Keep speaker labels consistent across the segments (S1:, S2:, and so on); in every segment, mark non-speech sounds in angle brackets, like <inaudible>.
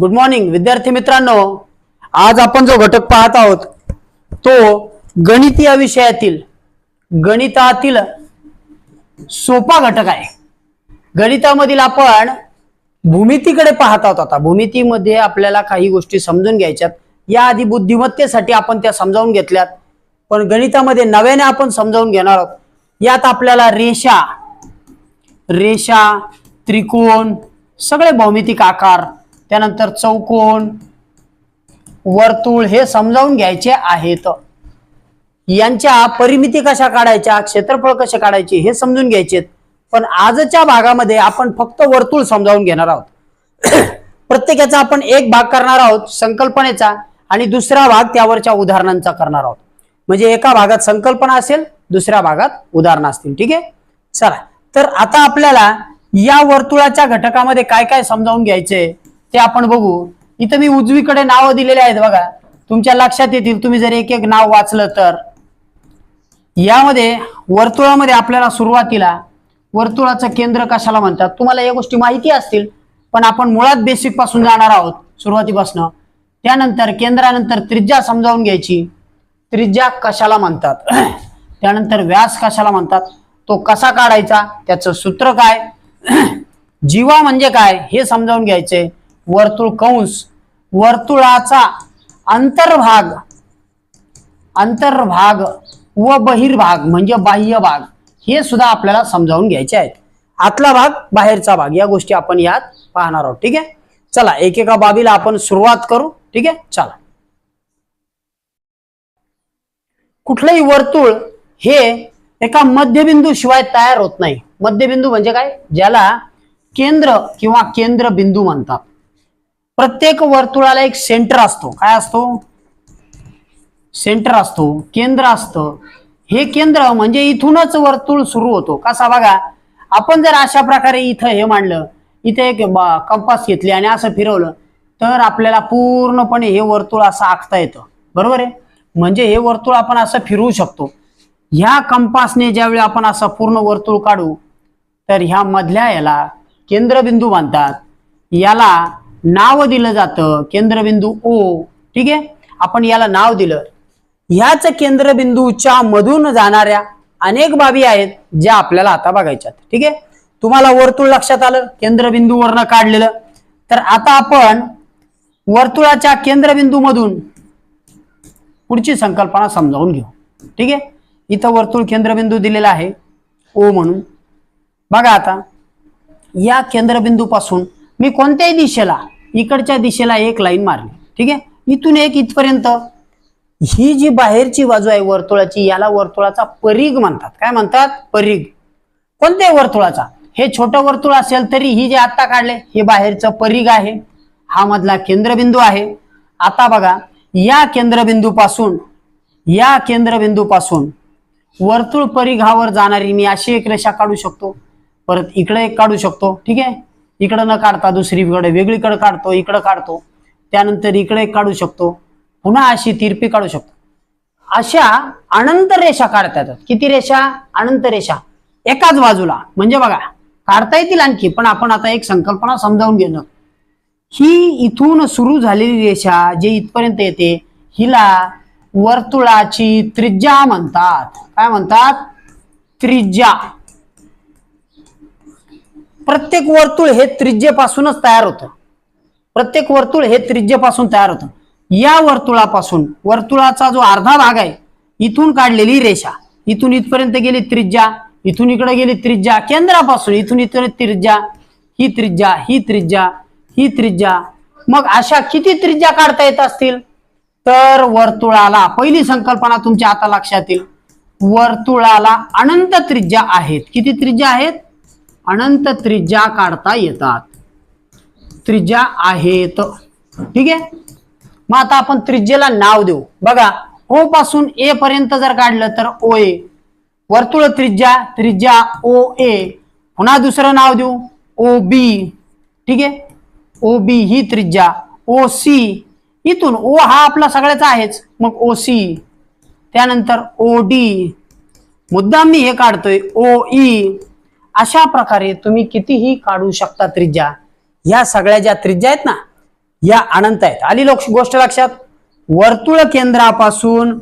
S1: Good morning विद्यार्थी मित्रांनो. आज आपण जो घटक पाहत आहोत तो गणितीय विषयातील गणितातील सोपा घटक आहे. गणितामधील आपण भूमितीकडे पाहत आहोत आता. भूमितीमध्ये आपल्याला काही गोष्टी समजून घ्यायच्यात. याआधी बुद्धिमत्तेसाठी आपण त्या समजावून घेतल्यात. पण गणितामध्ये नव्याने आपण समजावून घेणार आहोत. यात आपल्याला रेषा रेषा त्रिकोण सगळे भौमितिक आकार त्यानंतर चौकोन वर्तुळ हे समजावून घ्यायचे आहेत. यांच्या परिमिती कशा काढायच्या क्षेत्रफळ कसे काढायचे हे समजून घ्यायचे पण आजच्या भागामध्ये आपण फक्त वर्तुळ समजावून घेणार आहोत. प्रत्येकाचा आपण एक भाग करणार आहोत संकल्पनेचा आणि दुसरा भाग त्यावरच्या उदाहरणांचा करणार आहोत. म्हणजे एका भागात संकल्पना असेल दुसऱ्या भागात उदाहरणं असतील. ठीक आहे? चला. तर आता आपल्याला या वर्तुळाच्या घटकामध्ये काय काय समजावून घ्यायचे? ते आपण बघू. इथं मी उजवीकडे नावं दिलेले आहेत बघा. तुमच्या लक्षात येतील तुम्ही जर एक एक नाव वाचलं तर. यामध्ये वर्तुळामध्ये आपल्याला सुरुवातीला वर्तुळाचं केंद्र कशाला म्हणतात? तुम्हाला या गोष्टी माहिती असतील पण आपण मुळात बेसिकपासून जाणार आहोत सुरुवातीपासून. त्यानंतर केंद्रानंतर त्रिज्या समजावून घ्यायची. त्रिज्या कशाला म्हणतात? <clears throat> त्यानंतर व्यास कशाला म्हणतात? तो कसा काढायचा? त्याचं सूत्र काय? <clears throat> जीवा म्हणजे काय? हे समजावून घ्यायचे. वर्तुळ कंस वर्तुळाचा अंतर्भाग अंतर्भाग व बहिर्भाग म्हणजे बाह्य भाग हे सुद्धा आपल्याला समजावून घ्यायचे आहेत. आतला भाग बाहेरचा भाग या गोष्टी आपण यात पाहणार आहोत ठीक आहे? चला एकेका बाबीला आपण सुरुवात करू ठीक आहे? चला. कुठलंही वर्तुळ हे एका मध्यबिंदू शिवाय तयार होत नाही. मध्यबिंदू म्हणजे काय? ज्याला केंद्र किंवा केंद्रबिंदू म्हणतात. प्रत्येक वर्तुळाला एक सेंटर असतो. काय असतो? सेंटर असतो केंद्र असतं. हे केंद्र म्हणजे इथूनच वर्तुळ सुरू होतो. कसा बघा? आपण जर अशा प्रकारे इथं हे मांडलं इथे एक कंपास घेतली आणि असं फिरवलं तर आपल्याला पूर्णपणे हे वर्तुळ असं आखता येतं. बरोबर आहे? म्हणजे हे वर्तुळ आपण असं फिरवू शकतो. ह्या कंपासने ज्यावेळी आपण असं पूर्ण वर्तुळ काढू तर ह्या मधल्या याला केंद्रबिंदू म्हणतात. याला नाव दिलं जातं केंद्रबिंदू ओ. ठीक आहे? आपण याला नाव दिलं. ह्याच केंद्रबिंदूच्या मधून जाणाऱ्या अनेक बाबी आहेत ज्या आपल्याला आता बघायच्यात. ठीक आहे? तुम्हाला वर्तुळ लक्षात आलं? केंद्रबिंदूवरनं काढलेलं. तर आता आपण वर्तुळाच्या केंद्रबिंदू मधून पुढची संकल्पना समजावून घेऊ. ठीक आहे? इथं वर्तुळ केंद्रबिंदू दिलेला आहे ओ म्हणून. बघा आता या केंद्रबिंदूपासून मी कोणत्याही दिशेला इकडच्या दिशेला एक लाईन मारली. ठीक आहे? इथून एक इथपर्यंत. ही जी बाहेरची बाजू आहे वर्तुळाची याला वर्तुळाचा परीघ म्हणतात. काय म्हणतात? परीघ. कोणत्याही वर्तुळाचा. हे छोटं वर्तुळ असेल तरी ही जे आता काढले हे बाहेरचं परीघ आहे. हा मधला केंद्रबिंदू आहे. आता बघा या केंद्रबिंदूपासून या केंद्रबिंदूपासून वर्तुळ परिघावर जाणारी मी अशी एक रेषा काढू शकतो. परत इकडे एक काढू शकतो. ठीक आहे? इकडं न काढता दुसरीकडे वेगळीकडे काढतो इकडं काढतो. त्यानंतर इकडे काढू शकतो. पुन्हा अशी तिरपी काढू शकतो. अशा अनंत रेषा काढता येतात. किती रेषा? अनंत रेषा. एकाच बाजूला. म्हणजे बघा काढता येतील आणखी पण आपण आता एक संकल्पना समजावून घेणं. ही इथून सुरू झालेली रेषा जे इथपर्यंत येते हिला वर्तुळाची त्रिज्या म्हणतात. काय म्हणतात? त्रिज्या. प्रत्येक वर्तुळ हे त्रिज्येपासूनच तयार होतं. प्रत्येक वर्तुळ हे त्रिज्येपासून तयार होतं. या वर्तुळापासून वर्तुळाचा जो अर्धा भाग आहे इथून काढलेली रेषा. इथून इथपर्यंत गेली त्रिज्या इथून इकडे गेली त्रिज्या केंद्रापासून इथून इथं त्रिज्या ही त्रिज्या ही त्रिज्या ही त्रिज्या. मग अशा किती त्रिज्या काढता येत असतील? तर वर्तुळाला पहिली संकल्पना तुमच्या आता लक्षात येईल. वर्तुळाला अनंत त्रिज्या आहेत. किती त्रिज्या आहेत? अनंत त्रिज्या काढता येतात. त्रिज्या आहेत. ठीक आहे? मग आता आपण त्रिज्येला नाव देऊ. बघा ओ पासून ए पर्यंत जर काढलं तर ओ ए वर्तुळ त्रिज्या त्रिज्या ओ ए पुन्हा दुसरं नाव देऊ. ओ बी ठीक आहे? ओ बी ही त्रिज्या. ओ सी इथून ओ हा आपला सगळ्याचा आहेच. मग ओ सी त्यानंतर ओ डी मुद्दाम मी हे काढतोय. ओ ई अशा प्रकारे तुम्ही कितीही काढू शकता त्रिज्या. या सगळ्या ज्या त्रिज्या आहेत ना या अनंत आहेत. आली लोक गोष्ट लक्षात? वर्तुळ केंद्रापासून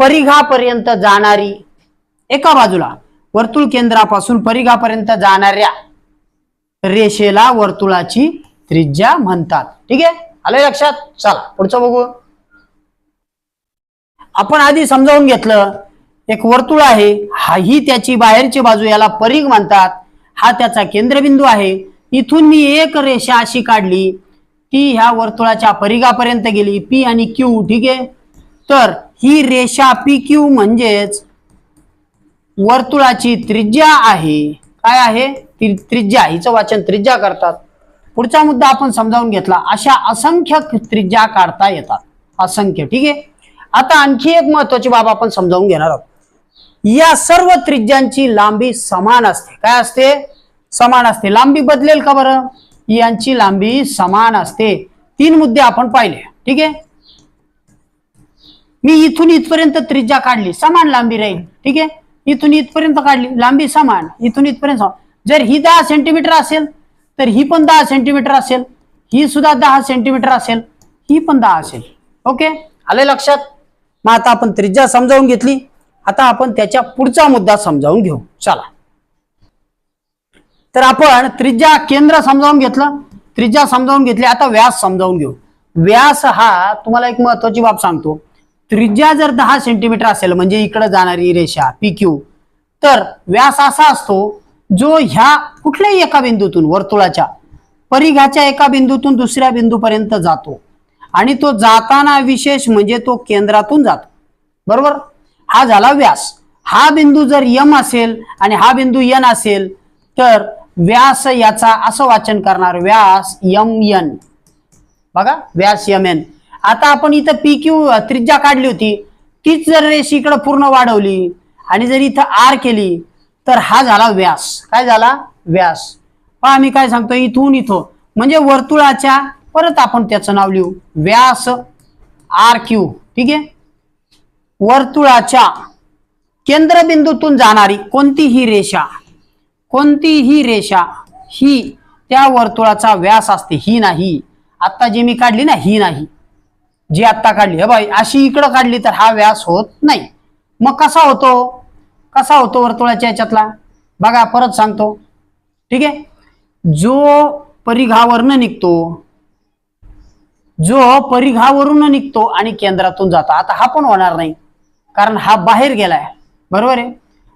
S1: परिघापर्यंत जाणारी एका बाजूला वर्तुळ केंद्रापासून परिघापर्यंत जाणाऱ्या रेषेला वर्तुळाची त्रिज्या म्हणतात. ठीक आहे? आले लक्षात? चला पुढचं बघू. आपण आधी समजावून घेतलं एक वर्तुळ आहे. हा ही त्याची बाहेरची बाजू याला परिघ म्हणतात हा त्याचा केंद्रबिंदू आहे. इथून मी एक रेषा अशी काढली. ती ह्या वर्तुळाच्या परिघापर्यंत गेली. पी आणि क्यू ठीक आहे? तर ही रेषा पी क्यू म्हणजेच वर्तुळाची त्रिज्या आहे. काय आहे? त्रिज्या. हिचं वाचन त्रिज्या करतात. पुढचा मुद्दा आपण समजावून घेतला. अशा असंख्य त्रिज्या काढता येतात. असंख्य ठीक आहे? आता आणखी एक महत्वाची बाब आपण समजावून घेणार आहोत. या सर्व त्रिज्यांची लांबी समान असते. काय असते? समान असते. लांबी बदलेल का बरं? यांची लांबी समान असते. तीन मुद्दे आपण पाहिले. ठीक आहे? मी इथून इथपर्यंत त्रिज्या काढली. समान लांबी राहील. ठीक आहे? इथून इथपर्यंत काढली. लांबी समान. इथून इथपर्यंत समान. जर ही दहा सेंटीमीटर असेल तर ही पण दहा सेंटीमीटर असेल. ही सुद्धा दहा सेंटीमीटर असेल. ही पण दहा असेल. ओके? आले लक्षात? मग आता आपण त्रिज्या समजावून घेतली. आता आपण त्याच्या पुढचा मुद्दा समजावून घेऊ. चला. तर आपण त्रिज्या केंद्र समजावून घेतलं. त्रिज्या समजावून घेतली. आता व्यास समजावून घेऊ. व्यास हा तुम्हाला एक महत्वाची बाब सांगतो. त्रिज्या जर दहा सेंटीमीटर असेल म्हणजे इकडे जाणारी रेषा पी क्यू तर व्यास असा असतो जो ह्या कुठल्याही एका बिंदूतून वर्तुळाच्या परिघाच्या एका बिंदूतून दुसऱ्या बिंदूपर्यंत जातो. आणि तो जाताना विशेष म्हणजे तो केंद्रातून जातो. बरोबर? हा झाला व्यास. हा बिंदू जर यम असेल आणि हा बिंदू यन असेल तर व्यास याचा असं वाचन करणार व्यास यम यन. बघा व्यास यम एन आता आपण इथं पी क्यू त्रिज्या काढली होती. तीच जर रेषी इकडं पूर्ण वाढवली आणि जर इथं आर केली तर हा झाला व्यास. काय झाला? व्यास. पहा मी काय सांगतो इथून इथं. म्हणजे वर्तुळाच्या परत आपण त्याचं नाव लिहू. व्यास आर क्यू ठीक आहे? वर्तुळाच्या केंद्रबिंदूतून जाणारी कोणतीही रेषा कोणतीही रेषा ही त्या वर्तुळाचा व्यास असते. ही नाही. आत्ता जी मी काढली ना ही नाही. जी आत्ता काढली. हे बाई अशी इकडं काढली तर हा व्यास होत नाही. मग कसा होतो? कसा होतो वर्तुळाच्या याच्यातला? बघा परत सांगतो. ठीक आहे? जो परिघावरनं निघतो जो परिघावरून निघतो आणि केंद्रातून जातो. आता हा पण होणार नाही. कारण हा बाहेर गेलाय. बरोबर आहे?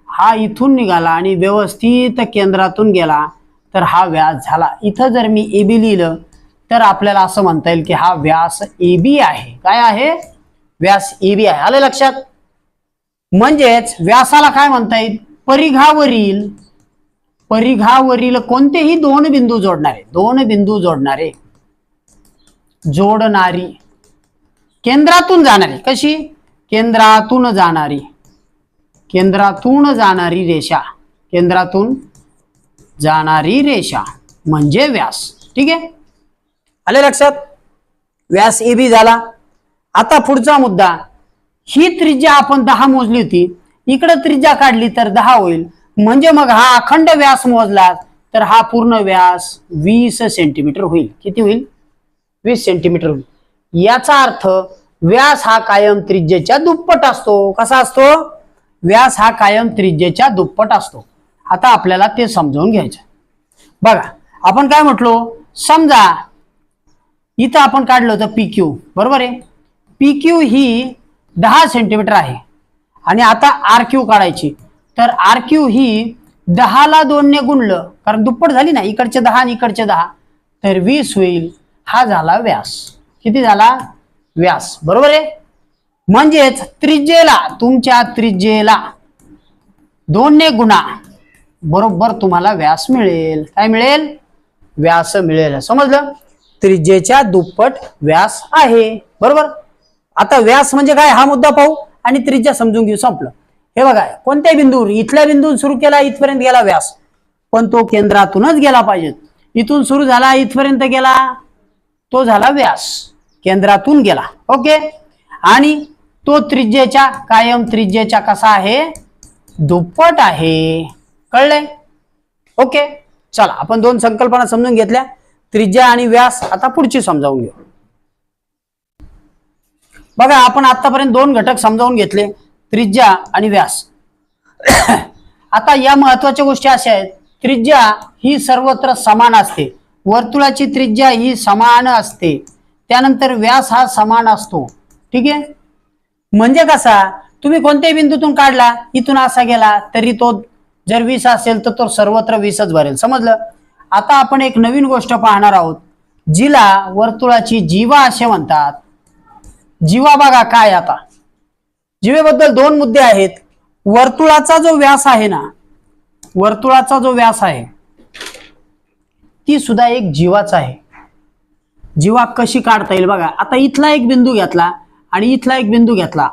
S1: हा इथून निघाला आणि व्यवस्थित केंद्रातून गेला तर हा व्यास झाला. इथं जर मी ए बी लिहिलं तर आपल्याला असं म्हणता येईल की हा व्यास ए बी आहे. काय आहे? व्यास ए बी आहे. आलं लक्षात? म्हणजेच व्यासाला काय म्हणता येईल? परिघावरील परिघावरील कोणतेही दोन बिंदू जोडणारे दोन बिंदू जोडणारे जोडणारी केंद्रातून जाणारी कशी? केंद्रातून जाणारी केंद्रातून जाणारी रेषा केंद्रातून जाणारी रेषा म्हणजे व्यास. ठीक आहे? आले लक्षात? व्यास ए बी झाला. आता पुढचा मुद्दा ही त्रिज्या आपण दहा मोजली होती इकडे त्रिज्या काढली तर दहा होईल. म्हणजे मग हा अखंड व्यास मोजला तर हा पूर्ण व्यास वीस सेंटीमीटर होईल. किती होईल? वीस सेंटीमीटर होईल. याचा अर्थ व्यास हा कायम त्रिज्येच्या दुप्पट असतो. कसा असतो? व्यास हा कायम त्रिज्येच्या दुप्पट असतो. आता आपल्याला ते समजावून घ्यायचं बघा आपण काय म्हटलो? समजा इथं आपण काढलं होतं पी क्यू बरोबर आहे? पी क्यू ही दहा सेंटीमीटर आहे. आणि आता आर क्यू काढायची. तर आर क्यू ही दहाला दोनने गुणलं. कारण दुप्पट झाली ना इकडचे दहा आणि इकडचे दहा. तर वीस होईल. हा झाला व्यास. किती झाला? व्यास. बरोबर आहे? म्हणजेच त्रिज्येला तुमच्या त्रिज्येला दोनने गुणा बरोबर तुम्हाला व्यास मिळेल. काय मिळेल? व्यास मिळेल. समजलं? त्रिज्येच्या दुप्पट व्यास आहे. बरोबर? आता व्यास म्हणजे काय? हा मुद्दा पाहू आणि त्रिज्या समजून घेऊ. संपलं. हे बघा कोणत्या बिंदूवर? इथल्या बिंदून सुरू केला इथपर्यंत गेला व्यास. पण तो केंद्रातूनच गेला पाहिजे. इथून सुरू झाला इथपर्यंत गेला तो झाला व्यास. केंद्रातून गेला. ओके? आणि तो त्रिज्येच्या कायम त्रिज्येच्या कसा आहे? दुप्पट आहे. कळले ओके? चला आपण दोन संकल्पना समजून घेतल्या. त्रिज्या आणि व्यास आता पुढची समजावून घेऊ. बघा आपण आतापर्यंत दोन घटक समजावून घेतले. त्रिज्या आणि व्यास. <coughs> आता या महत्त्वाच्या गोष्टी अशा आहेत. त्रिज्या ही सर्वत्र समान असते. वर्तुळाची त्रिज्या ही समान असते. त्यानंतर व्यास हा समान असतो. ठीक आहे? म्हणजे कसा? तुम्ही कोणत्याही बिंदूतून काढला इथून असा गेला तरी तो जर वीस असेल तर तो सर्वत्र वीसच भरेल. समजलं? आता आपण एक नवीन गोष्ट पाहणार आहोत जिला वर्तुळाची जीवा असे म्हणतात. जीवा बघा काय आता. जीवेबद्दल दोन मुद्दे आहेत. वर्तुळाचा जो व्यास आहे ना वर्तुळाचा जो व्यास आहे ती सुद्धा एक जीवाच आहे. जीवा कशी काढता येईल बघा. आता इथला एक बिंदू घेतला आणि इथला एक बिंदू घेतला.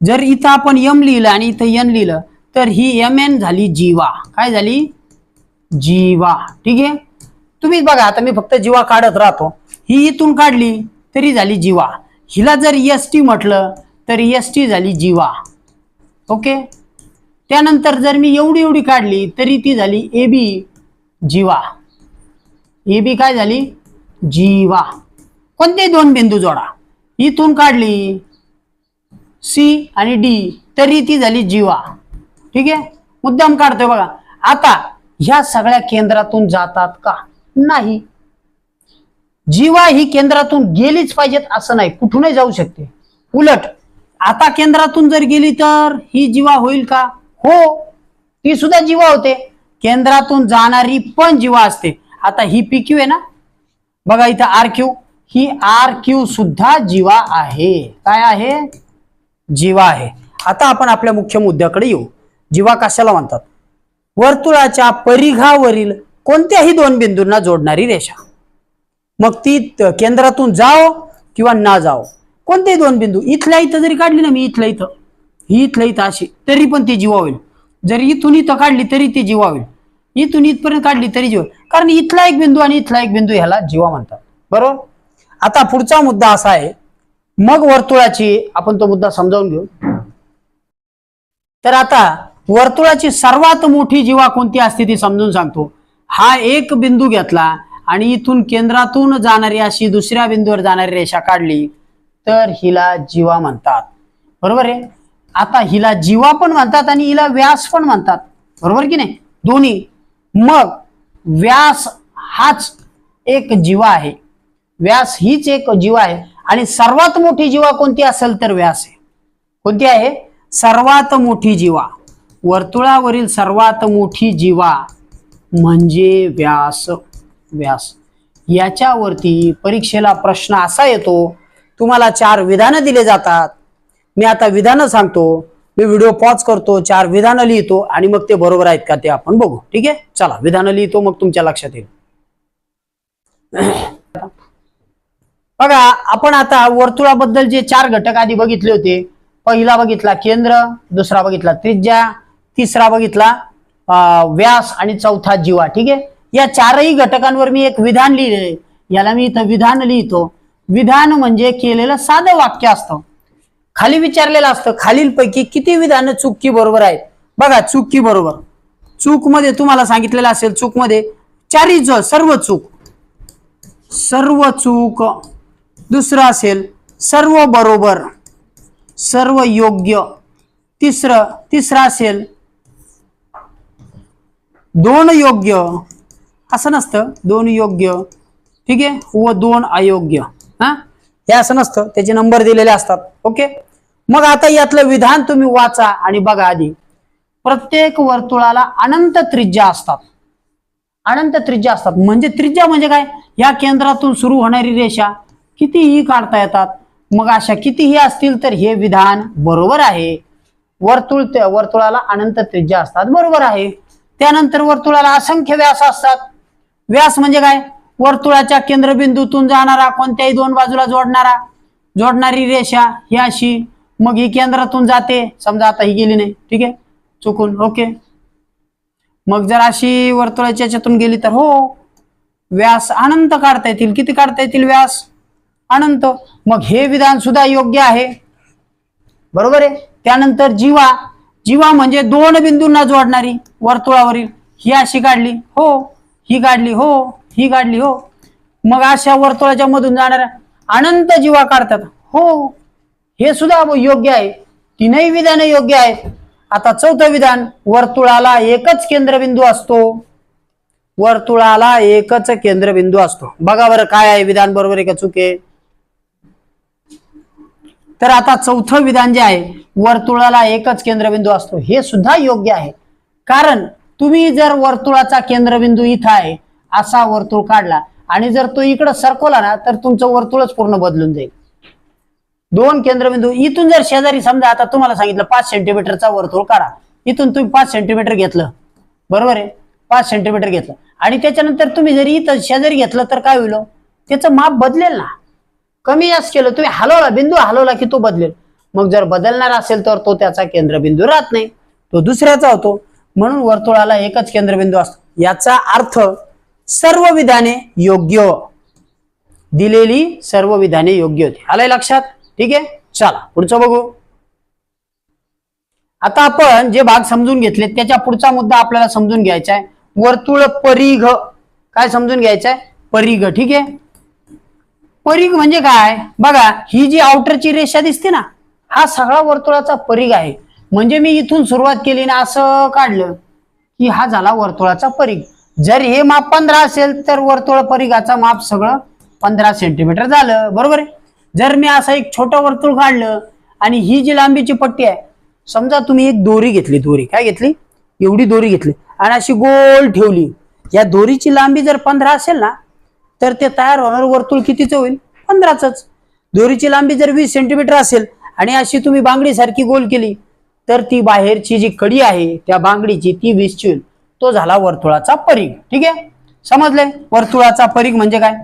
S1: जर इथं आपण यम लिहिलं आणि इथं यन लिहिलं तर ही एम एन झाली जीवा. काय झाली? जीवा. ठीक आहे? तुम्ही बघा आता मी फक्त जीवा काढत राहतो. ही इथून काढली तरी झाली जीवा. हिला जर एस टी म्हटलं तर एस टी झाली जीवा. ओके? त्यानंतर जर मी एवढी एवढी काढली तरी ती झाली A B Jiva. A B काय झाली? जीवा. कोणते दोन बिंदू जोडा? इथून काढली. सी आणि डी तरी ती झाली जीवा. ठीक आहे? मुद्दाम काढतोय बघा. आता ह्या सगळ्या केंद्रातून जातात का? नाही. जीवा ही केंद्रातून गेलीच पाहिजेत असं नाही. कुठूनही जाऊ शकते. उलट आता केंद्रातून जर गेली तर ही जीवा होईल का? हो. ती सुद्धा जीवा होते. केंद्रातून जाणारी पण जीवा असते. आता ही पी क्यू आहे ना? बघा इथं आर क्यू ही आर क्यू सुद्धा जीवा आहे. काय आहे? जीवा आहे. आता आपण आपल्या मुख्य मुद्द्याकडे येऊ. जीवा कशाला म्हणतात? वर्तुळाच्या परिघावरील कोणत्याही दोन बिंदूंना जोडणारी रेषा. मग ती केंद्रातून जाओ किंवा ना जाओ कोणतेही दोन बिंदू. इथल्या इथं जरी काढली ना मी इथल्या इथं. ही इथल्या इथं अशी. तरी पण ती जीवा होईल. जरी इथून इथं काढली तरी ती जीवा होईल. इथून इथपर्यंत काढली तरी जीव. कारण इथला एक बिंदू आणि इथला एक बिंदू ह्याला जीवा म्हणतात. बरोबर? आता पुढचा मुद्दा असा आहे मग वर्तुळाची आपण तो मुद्दा समजावून घेऊ. तर आता वर्तुळाची सर्वात मोठी जीवा कोणती असते ती समजून सांगतो. हा एक बिंदू घेतला आणि इथून केंद्रातून जाणारी अशी दुसऱ्या बिंदूवर जाणारी रेषा काढली तर हिला जीवा म्हणतात. बरोबर आहे? आता हिला जीवा पण म्हणतात आणि हिला व्यास पण म्हणतात. बरोबर की नाही? दोन्ही. मग व्यास हाच एक जीवा आहे. व्यास हीच एक जीवा आहे. आणि सर्वात मोठी जीवा कोणती असेल तर व्यास आहे. कोणती आहे? सर्वात मोठी जीवा. वर्तुळावरील सर्वात मोठी जीवा म्हणजे व्यास. व्यास. याच्यावरती परीक्षेला प्रश्न असा येतो तुम्हाला चार विधानं दिले जातात. मी आता विधानं सांगतो. मी व्हिडिओ पॉज करतो चार विधानं लिहितो आणि मग ते बरोबर आहेत का ते आपण बघू. ठीक आहे? चला विधानं लिहितो मग तुमच्या लक्षात येईल. बघा आपण आता वर्तुळाबद्दल जे चार घटक आधी बघितले होते. पहिला बघितला केंद्र दुसरा बघितला त्रिज्या तिसरा बघितला व्यास आणि चौथा जीवा. ठीक आहे? या चारही घटकांवर मी एक विधान लिहिले याला मी इथं विधान लिहितो. विधान म्हणजे केलेलं साधं वाक्य असतं. खाली विचारलेलं असतं खालीलपैकी किती विधानं चूक बरोबर आहेत? बघा चूक की बरोबर. चूकमध्ये तुम्हाला सांगितलेलं असेल चूकमध्ये चारी ज- सर्व चूक. सर्व चूक. दुसरं असेल सर्व बरोबर. सर्व योग्य. तिसरं तिसरं असेल दोन योग्य. असं नसतं दोन योग्य. ठीक आहे? व दोन अयोग्य. हा? हे असं नसतं त्याचे नंबर दिलेले असतात. ओके? मग आता यातलं विधान तुम्ही वाचा आणि बघा आधी. प्रत्येक वर्तुळाला अनंत त्रिज्या असतात. अनंत त्रिज्या असतात. म्हणजे त्रिज्या म्हणजे काय? या केंद्रातून सुरू होणारी रेषा कितीही काढता येतात. मग अशा कितीही असतील तर हे विधान बरोबर आहे. वर्तुळ वर्तुळाला अनंत त्रिज्या असतात. बरोबर आहे. त्यानंतर वर्तुळाला असंख्य व्यास असतात. व्यास म्हणजे काय? वर्तुळाच्या केंद्रबिंदूतून जाणारा कोणत्याही दोन बाजूला जोडणारा जोडणारी रेषा ही अशी मग ही केंद्रातून जाते. समजा आता ही गेली नाही. ठीक आहे? चुकून. ओके. मग जर अशी वर्तुळाच्या याच्यातून गेली तर हो. व्यास अनंत काढता येतील. किती काढता येतील व्यास? अनंत. मग हे विधान सुद्धा योग्य आहे. बरोबर आहे? त्यानंतर जीवा. जीवा म्हणजे दोन बिंदूंना जोडणारी वर्तुळावरील. ही अशी काढली. हो. ही काढली. हो. ही काढली. हो. मग अशा वर्तुळाच्या मधून जाणाऱ्या अनंत जीवा काढतात. हो. हे सुद्धा योग्य आहे. तीनही विधान योग्य आहेत. आता चौथं विधान वर्तुळाला एकच केंद्रबिंदू असतो. वर्तुळाला एकच केंद्रबिंदू असतो. बघा बरं काय आहे विधान बरोबर आहे का चुके तर आता चौथं विधान जे आहे वर्तुळाला एकच केंद्रबिंदू असतो. हे सुद्धा योग्य आहे. कारण तुम्ही जर वर्तुळाचा केंद्रबिंदू इथं आहे असा वर्तुळ काढला आणि जर तो इकडं सरकवला ना तर तुमचं वर्तुळच पूर्ण बदलून जाईल. दोन केंद्रबिंदू. इथून जर शेजारी समजा आता तुम्हाला सांगितलं पाच सेंटीमीटरचा वर्तुळ काढा. इथून तुम्ही पाच सेंटीमीटर घेतलं. बरोबर आहे? पाच सेंटीमीटर घेतलं. आणि त्याच्यानंतर तुम्ही जरी इथं शेजारी घेतलं तर काय होईल हो? त्याचं माप बदलेल ना. कमी जास्त केलं तुम्ही हलवला बिंदू हलवला की तो बदलेल. मग जर बदलणार असेल तर तो त्याचा केंद्रबिंदू राहत नाही. तो दुसऱ्याचा होतो. म्हणून वर्तुळाला एकच केंद्रबिंदू असतो. याचा अर्थ सर्व विधाने योग्य दिलेली सर्व विधाने योग्य होती. आलंय लक्षात? ठीक आहे? चला पुढचं बघू. आता आपण जे भाग समजून घेतले त्याच्या पुढचा मुद्दा आपल्याला समजून घ्यायचा आहे. वर्तुळ परिघ. काय समजून घ्यायचं आहे? परिघ ठीक आहे? परिघ म्हणजे काय? बघा ही जी आउटरची रेषा दिसते ना हा सगळा वर्तुळाचा परिघ आहे. म्हणजे मी इथून सुरुवात केली ना असं काढलं की हा झाला वर्तुळाचा परिघ. जर हे माप पंधरा असेल तर वर्तुळ परिघाचा माप सगळं पंधरा सेंटीमीटर झालं. बरोबर आहे? जर मी असं एक छोटं वर्तुळ काढलं आणि ही जी लांबीची पट्टी आहे समजा तुम्ही एक दोरी घेतली दोरी. काय घेतली? एवढी दोरी घेतली. आणि अशी गोल ठेवली. या दोरीची लांबी जर पंधरा असेल ना तर ते तयार होणार वर्तुळ कितीचं होईल? पंधराच दोरीची लांबी जर वीस सेंटीमीटर असेल आणि अशी तुम्ही बांगडी सारखी गोल केली तर ती बाहेरची जी कडी आहे त्या बांगडीची ती वीसची होईल. तो झाला वर्तुळाचा परीघ. ठीक आहे? समजले वर्तुळाचा परीघ म्हणजे काय?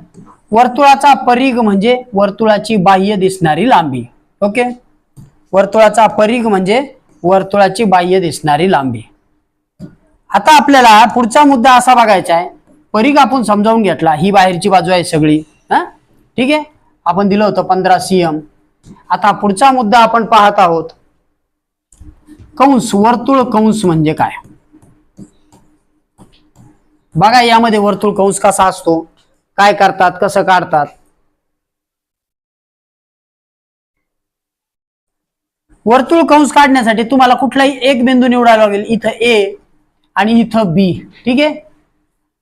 S1: वर्तुळाचा परिघ म्हणजे वर्तुळाची बाह्य दिसणारी लांबी. ओके? वर्तुळाचा परिघ म्हणजे वर्तुळाची बाह्य दिसणारी लांबी. आता आपल्याला पुढचा मुद्दा असा बघायचा आहे. परिघ आपण समजावून घेतला. ही बाहेरची बाजू आहे सगळी. हा? ठीक आहे? आपण दिलं होतं पंधरा सीएम आता पुढचा मुद्दा आपण पाहत आहोत. कंस वर्तुळ कंस म्हणजे काय? बघा यामध्ये वर्तुळ कंस कसा असतो. काय करतात कसं काढतात? वर्तुळ कंस काढण्यासाठी तुम्हाला कुठलाही एक बिंदू निवडावा लागेल इथं ए आणि इथं बी ठीक आहे?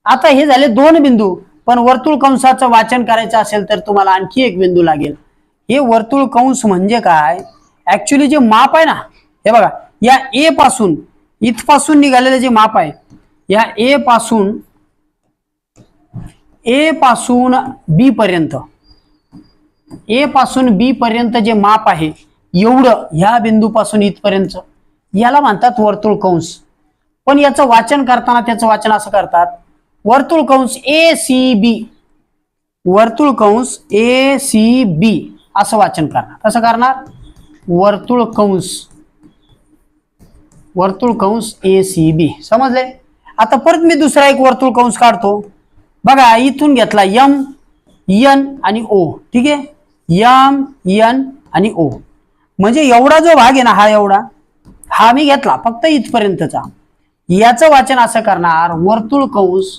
S1: आता हे झाले दोन बिंदू पण वर्तुळ कंसाचं वाचन करायचं असेल तर तुम्हाला आणखी एक बिंदू लागेल. हे वर्तुळ कंस म्हणजे काय? ऍक्च्युली जे माप आहे ना हे बघा या ए पासून इथपासून निघालेलं जे माप आहे या ए पासून ए पासून बी पर्यंत. ए पासून बी पर्यंत जे माप आहे एवढं ह्या बिंदूपासून इथपर्यंत. याला म्हणतात वर्तुळ कंस. पण याचं वाचन करताना त्याचं वाचन असं करतात वर्तुळ कंस ए सी बी वर्तुळ कंस ए सी बी असं वाचन करणार. कसं करणार? वर्तुळ कंस. वर्तुळ कंस ए सी बी समजले? आता परत मी दुसरा एक वर्तुळ कंस काढतो. बघा इथून घेतला यम यन आणि ओ. ठीक आहे? यम यन आणि ओ. म्हणजे एवढा जो भाग आहे ना हा एवढा हा मी घेतला फक्त इथपर्यंतचा. याचं वाचन असं करणार वर्तुळ कंस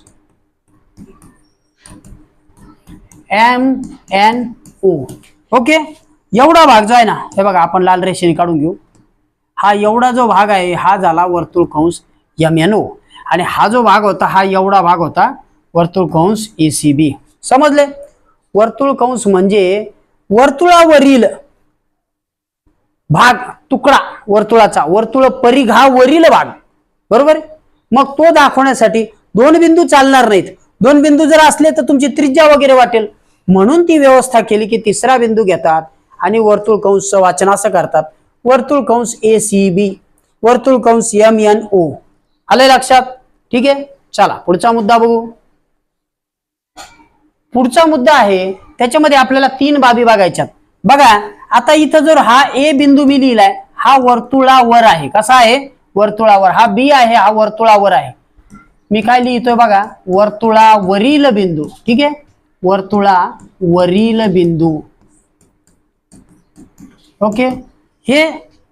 S1: एम एन ओ. ओके? एवढा भाग जो आहे ना हे बघा आपण लाल रेषेने काढून घेऊ. हा एवढा जो भाग आहे हा झाला वर्तुळ कंस एम एन ओ. आणि हा जो भाग होता हा एवढा भाग होता वर्तुळ कंस ए सी बी समजले? वर्तुळ कंस म्हणजे वर्तुळावरील भाग तुकडा वर्तुळाचा वर्तुळ परिघावरील भाग. बरोबर? मग तो दाखवण्यासाठी दोन बिंदू चालणार नाहीत. दोन बिंदू जर असले तर तुमची त्रिज्या वगैरे वाटेल. म्हणून ती व्यवस्था केली की तिसरा बिंदू घेतात आणि वर्तुळ कंसचं वाचन असं करतात. वर्तुळ कंस ए सी बी वर्तुळ कंस एम एन ओ आलंय लक्षात? ठीक आहे? चला पुढचा मुद्दा बघू. पुढचा मुद्दा आहे त्याच्यामध्ये आपल्याला तीन बाबी बघायच्यात. बघा आता इथं जर हा ए बिंदू मी लिहिलाय हा वर्तुळावर आहे. कसा आहे? वर्तुळावर. हा बी आहे हा वर्तुळावर आहे. मी काय लिहितोय बघा? वर्तुळावरील बिंदू. ठीक आहे? वर्तुळावरील बिंदू. ओके? हे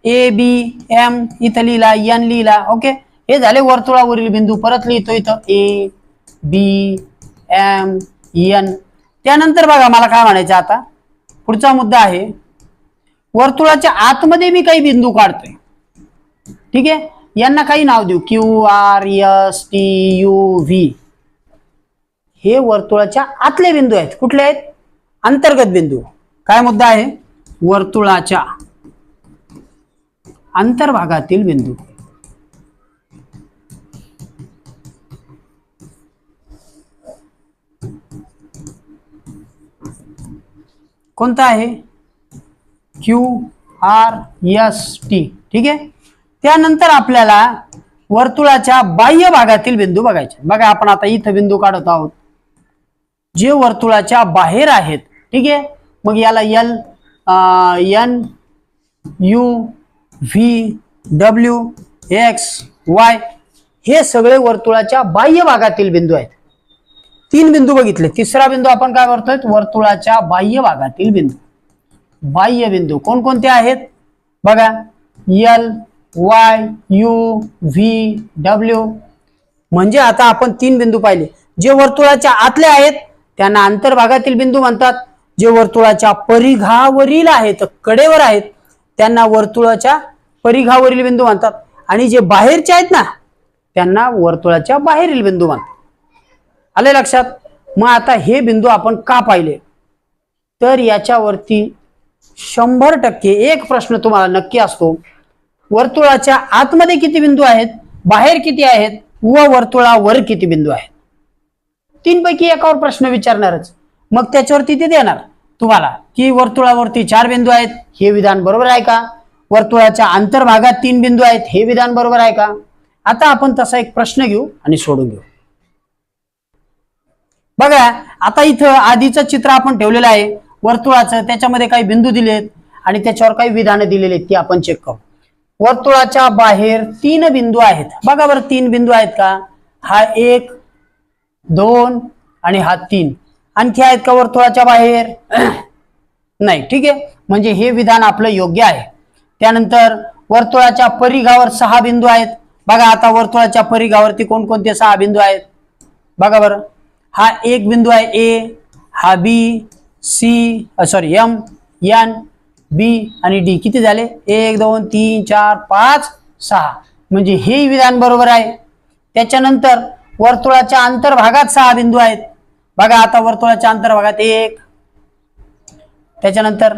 S1: ए बी एम इथं लिहिला एन लिहिला. ओके? हे झाले वर्तुळावरील बिंदू. परत लिहितो इथं ए बी एम एन त्यानंतर बघा मला काय म्हणायचं आता? पुढचा मुद्दा आहे. वर्तुळाच्या आतमध्ये मी काही बिंदू काढतोय. ठीक आहे? यांना काही नाव देऊ. Q R S T U V हे वर्तुळाच्या आतले बिंदू आहेत. कुठले आहेत? अंतर्गत बिंदू. काय मुद्दा आहे? वर्तुळाच्या अंतर्भागातील बिंदू. कोणता आहे? क्यू आर एस टी ठीक आहे? त्यानंतर आपल्याला वर्तुळाच्या बाह्य भागातील बिंदू बघायचे बघा आपण आता इथं बिंदू काढत आहोत. जे वर्तुळाच्या बाहेर आहेत ठीक आहे? मग याला L N U V W X Y हे सगळे वर्तुळाच्या बाह्य भागातील बिंदू आहेत. तीन बिंदू बघितले. तिसरा बिंदू आपण काय करतोय? वर्तुळाच्या बाह्य भागातील बिंदू. बाह्य बिंदू. कोणकोणते आहेत? बघा. L Y U V W म्हणजे आता आपण तीन बिंदू पाहिले. जे वर्तुळाच्या आतले आहेत त्यांना आंतरभागातील बिंदू म्हणतात. जे वर्तुळाच्या परिघावरील आहेत कडेवर आहेत त्यांना वर्तुळाच्या परिघावरील बिंदू म्हणतात. आणि जे बाहेरचे आहेत ना त्यांना वर्तुळाच्या बाहेरील बिंदू म्हणतात. आले लक्षात? मग आता हे बिंदू आपण का पाहिले? तर याच्यावरती शंभर टक्के एक प्रश्न तुम्हाला नक्की असतो. वर्तुळाच्या आतमध्ये किती बिंदू आहेत? बाहेर किती आहेत? व वर्तुळावर किती बिंदू आहेत? तीनपैकी एकावर प्रश्न विचारणारच. मग त्याच्यावरती ते देणार तुम्हाला की वर्तुळावरती चार बिंदू आहेत हे विधान बरोबर आहे का? वर्तुळाच्या अंतर्भागात तीन बिंदू आहेत हे विधान बरोबर आहे का? आता आपण तसा एक प्रश्न घेऊ आणि सोडून घेऊ. बघा आता इथं आधीचं चित्र आपण ठेवलेलं आहे वर्तुळाचं त्याच्यामध्ये काही बिंदू दिलेत आणि त्याच्यावर काही विधानं दिलेली आहेत ती आपण चेक करू. वर्तुळाच्या बाहेर तीन बिंदू आहेत. बघा बरं तीन बिंदू आहेत का? हा एक दोन आणि हा तीन. आणखी आहेत का वर्तुळाच्या बाहेर? <clears throat> नाही ठीक आहे. म्हणजे हे विधान आपलं योग्य आहे. त्यानंतर वर्तुळाच्या परिघावर सहा बिंदू आहेत. बघा आता वर्तुळाच्या परिघावरती कोणकोणते सहा बिंदू आहेत? बघा बरं. हा एक बिंदू आहे ए हा B C sorry M N B आणि डी. किती झाले? एक दोन तीन चार पाच सहा. म्हणजे हे विधान बरोबर आहे. त्याच्यानंतर वर्तुळाच्या अंतर्भागात सहा बिंदू आहेत. बघा आता वर्तुळाच्या अंतर्भागात एक. त्याच्यानंतर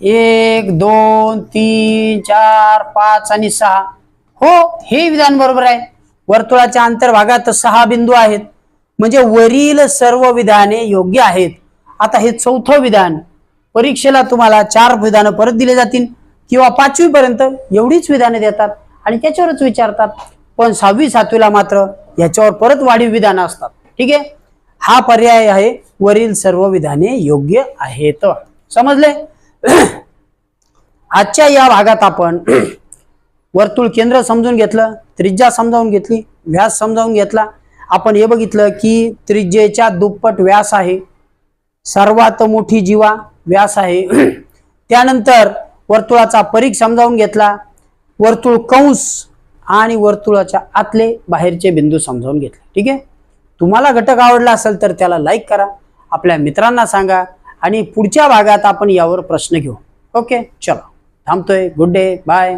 S1: एक दोन तीन चार पाच आणि सहा. हो हे विधान बरोबर आहे. वर्तुळाच्या अंतर्भागात सहा बिंदू आहेत. म्हणजे वरील सर्व विधाने योग्य आहेत. आता हे चौथं विधान परीक्षेला तुम्हाला चार विधानं परत दिले जातील किंवा पाचवीपर्यंत एवढीच विधाने देतात आणि त्याच्यावरच विचारतात. पण सहावी सातवीला मात्र याच्यावर परत वाढीव विधानं असतात. ठीक आहे? हा पर्याय आहे. वरील सर्व विधाने योग्य आहेत. समजले आजच्या या भागात आपण वर्तुळ केंद्र समजून घेतलं त्रिज्या समजावून घेतली व्यास समजावून घेतला. आपण हे बघितलं की त्रिज्येच्या दुप्पट व्यास आहे. सर्वात मोठी जीवा व्यास आहे. <clears throat> त्यानंतर वर्तुळाचा परीख समजावून घेतला. वर्तुळ कंस आणि वर्तुळाच्या आतले बाहेरचे बिंदू समजावून घेतले. ठीक आहे? तुम्हाला घटक आवडला असेल तर त्याला लाईक करा. आपल्या मित्रांना सांगा. आणि पुढच्या भागात आपण यावर प्रश्न घेऊ. ओके चलो. थांबतोय. Good day bye